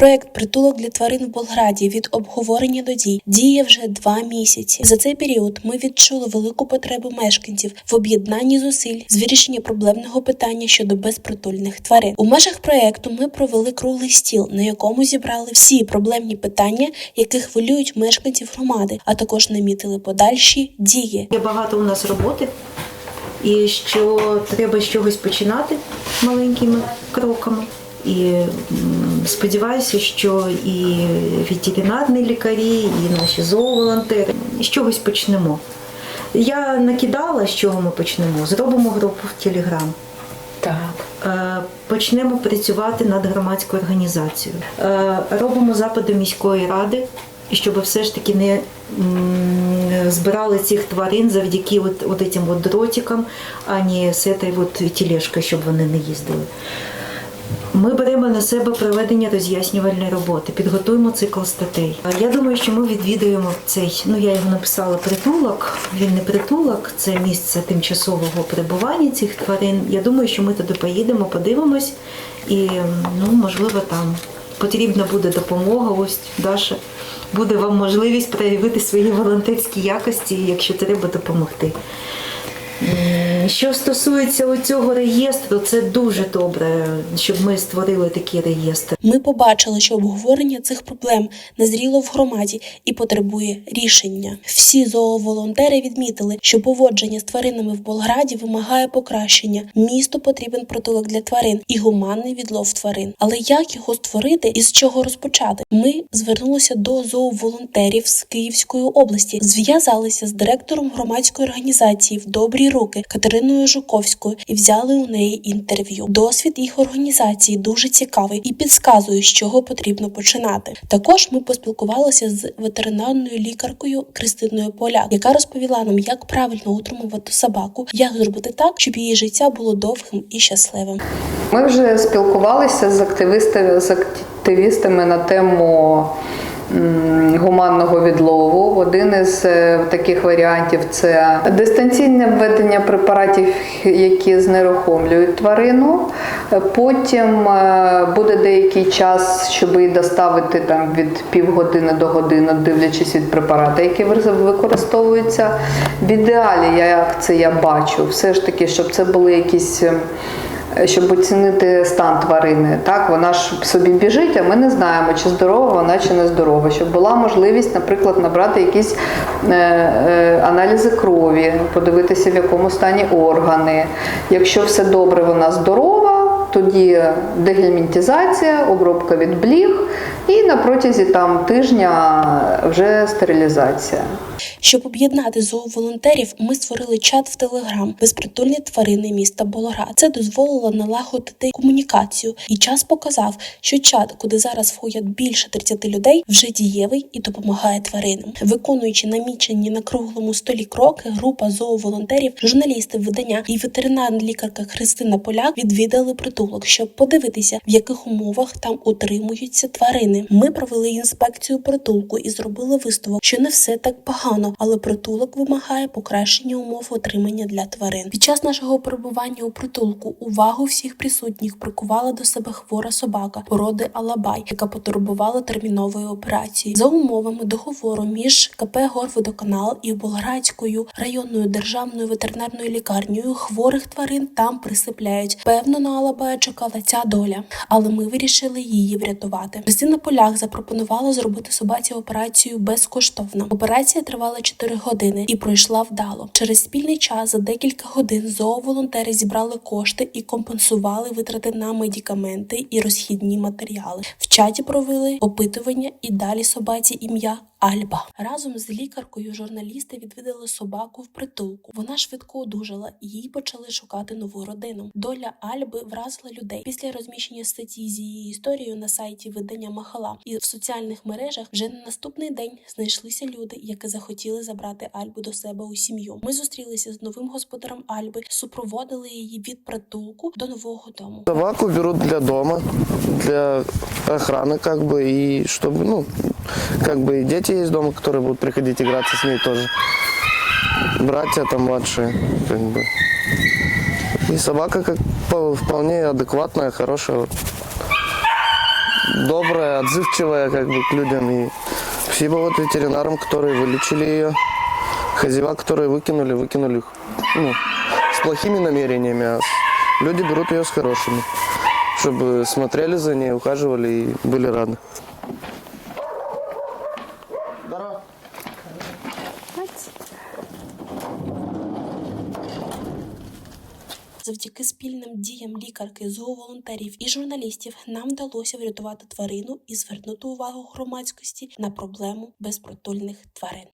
Проект притулок для тварин в Болграді від обговорення до дій діє вже два місяці. За цей період ми відчули велику потребу мешканців в об'єднанні зусиль з вирішення проблемного питання щодо безпритульних тварин. У межах проекту ми провели круглий стіл, на якому зібрали всі проблемні питання, які хвилюють мешканців громади, а також намітили подальші дії. Багато у нас роботи, і що треба з чогось починати маленькими кроками. І сподіваюся, що і ветеринарні лікарі, і наші зооволонтери з чогось почнемо. Я накидала, з чого ми почнемо. Зробимо групу в Телеграм. Так. Е, Почнемо працювати над громадською організацією. Е, Робимо запит до міської ради, щоб все ж таки не збирали цих тварин завдяки от, от цим от дротикам, а не з цією от тележкою, щоб вони не їздили. Ми беремо на себе проведення роз'яснювальної роботи, підготуємо цикл статей. Я думаю, що ми відвідуємо цей. Ну я його написала притулок. Він не притулок, це місце тимчасового перебування цих тварин. Я думаю, що ми туди поїдемо, подивимось, і ну можливо там потрібна буде допомога. Ось Даша буде вам можливість проявити свої волонтерські якості, якщо треба допомогти. М, Що стосується цього реєстру, це дуже добре, щоб ми створили такий реєстр. Ми побачили, що обговорення цих проблем назріло в громаді і потребує рішення. Всі зооволонтери відмітили, що поводження з тваринами в Болграді вимагає покращення. Місту потрібен притулок для тварин і гуманний відлов тварин. Але як його створити і з чого розпочати? Ми звернулися до зооволонтерів з Київської області, зв'язалися з директором громадської організації в добрі руки Катериною Жуковською і взяли у неї інтерв'ю. Досвід їх організації дуже цікавий і підказує, з чого потрібно починати. Також ми поспілкувалися з ветеринарною лікаркою Кристиною Поляк, яка розповіла нам, як правильно утримувати собаку, як зробити так, щоб її життя було довгим і щасливим. Ми вже спілкувалися з активістами, з активістами на тему гуманного відлову. Один із е, таких варіантів це дистанційне введення препаратів, які знерухомлюють тварину. Потім е, буде деякий час, щоб її доставити там від півгодини до години, дивлячись від препарату, який використовується. В ідеалі, як це я бачу, все ж таки, щоб це були якісь. Е, щоб оцінити стан тварини. Так, вона ж собі біжить, а ми не знаємо, чи здорова вона, чи не здорова. Щоб була можливість, наприклад, набрати якісь е, е, аналізи крові, подивитися, в якому стані органи. Якщо все добре, вона здорова, тоді дегельмінтізація, обробка від бліг, і на протязі там тижня вже стерилізація. Щоб об'єднати зооволонтерів, ми створили чат в Телеграм безпритульні тварини міста Болград. Це дозволило налагодити комунікацію, і час показав, що чат, куди зараз входять більше 30 людей, вже дієвий і допомагає тваринам. Виконуючи намічені на круглому столі кроки, група зооволонтерів, журналісти видання і ветеринарна лікарка Христина Поляк відвідали притулок, щоб подивитися, в яких умовах там утримуються тварини. Ми провели інспекцію притулку і зробили висновок, що не все так погано, але притулок вимагає покращення умов отримання для тварин. Під час нашого перебування у притулку увагу всіх присутніх прикувала до себе хвора собака породи Алабай, яка потребувала термінової операції. За умовами договору між КП Горводоканал і Болградською районною державною ветеринарною лікарнею хворих тварин там присипляють. Певно, на Алабая чекала ця доля, але ми вирішили її врятувати. Христина Полях запропонувала зробити собаці операцію безкоштовно. Операція тривала 4 години і пройшла вдало. Через спільний час за декілька годин зооволонтери зібрали кошти і компенсували витрати на медикаменти і розхідні матеріали. В чаті провели опитування і далі собаці ім'я. Альба разом з лікаркою журналісти відвідали собаку в притулку. Вона швидко одужала і їй почали шукати нову родину. Доля Альби вразила людей після розміщення статті з її історією на сайті видання Махала. І в соціальних мережах вже на наступний день знайшлися люди, які захотіли забрати Альбу до себе у сім'ю. Ми зустрілися з новим господарем Альби, супроводили її від притулку до нового дому. Собаку берут для дома, для охраны, как бы, и чтобы, ну, как бы и дети есть дома, которые будут приходить играться с ней тоже. Братья там младшие, как бы. И собака как по- вполне адекватная, хорошая. добрая, отзывчивая как бы к людям. И спасибо вот ветеринарам, которые вылечили ее. Хозяева, которые выкинули, выкинули их, ну, с плохими намерениями, а люди берут ее с хорошими, чтобы смотрели за ней, ухаживали и были рады. Завдяки спільним діям лікарки, зооволонтерів і журналістів нам вдалося врятувати тварину і звернути увагу громадськості на проблему безпритульних тварин.